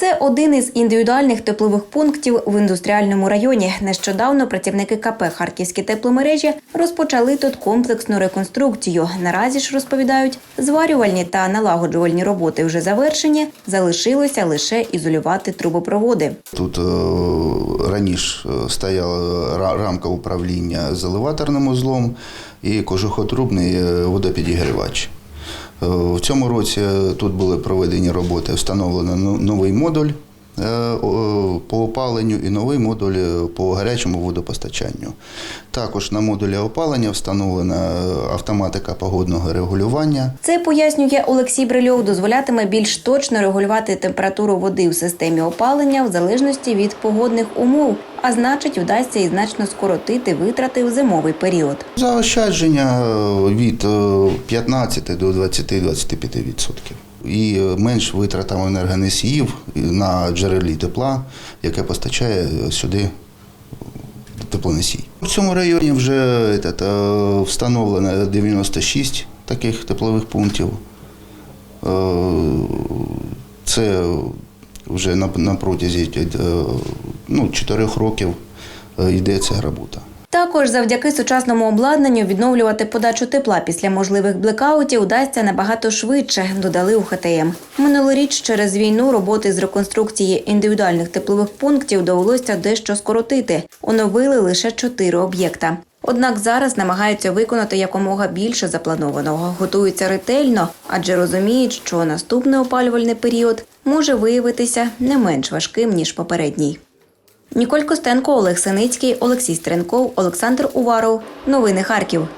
Це один із індивідуальних теплових пунктів в індустріальному районі. Нещодавно працівники КП Харківські тепломережі розпочали тут комплексну реконструкцію. Наразі ж розповідають, зварювальні та налагоджувальні роботи вже завершені. Залишилося лише ізолювати трубопроводи. Тут е, раніше е, стояла рамка управління з елеваторним узлом і кожухотрубний е, водопідігрівач. Е, В цьому році е, тут були проведені роботи, встановлено ну- новий модуль. е, по опаленню і новий модуль е, по гарячому водопостачанню. Також на модулі опалення встановлена е, автоматика погодного регулювання. Це пояснює Олексій Брильов, дозволятиме більш точно регулювати температуру води в системі опалення в залежності від погодних умов, а значить, вдасться і значно скоротити витрати в зимовий період. Заощадження е, від е, 15 до 20-25%. І менш витратами енергоносіїв на джерелі тепла, яке постачає сюди теплоносій. В цьому районі вже е, встановлено 96 таких теплових пунктів. Е, Це вже на, протязі е, ну, 4 років йде ця робота. Також завдяки сучасному обладнанню відновлювати подачу тепла після можливих блекаутів вдасться набагато швидше, додали у ХТМ. Минулоріч через війну роботи з реконструкції індивідуальних теплових пунктів довелося дещо скоротити. Оновили лише чотири об'єкта. Однак зараз намагаються виконати якомога більше запланованого. Готуються ретельно, адже розуміють, що наступний опалювальний період може виявитися не менш важким ніж попередній. Ніколь Костенко, Олег Синицький, Олексій Стренков, Олександр Уваров. Новини Харків.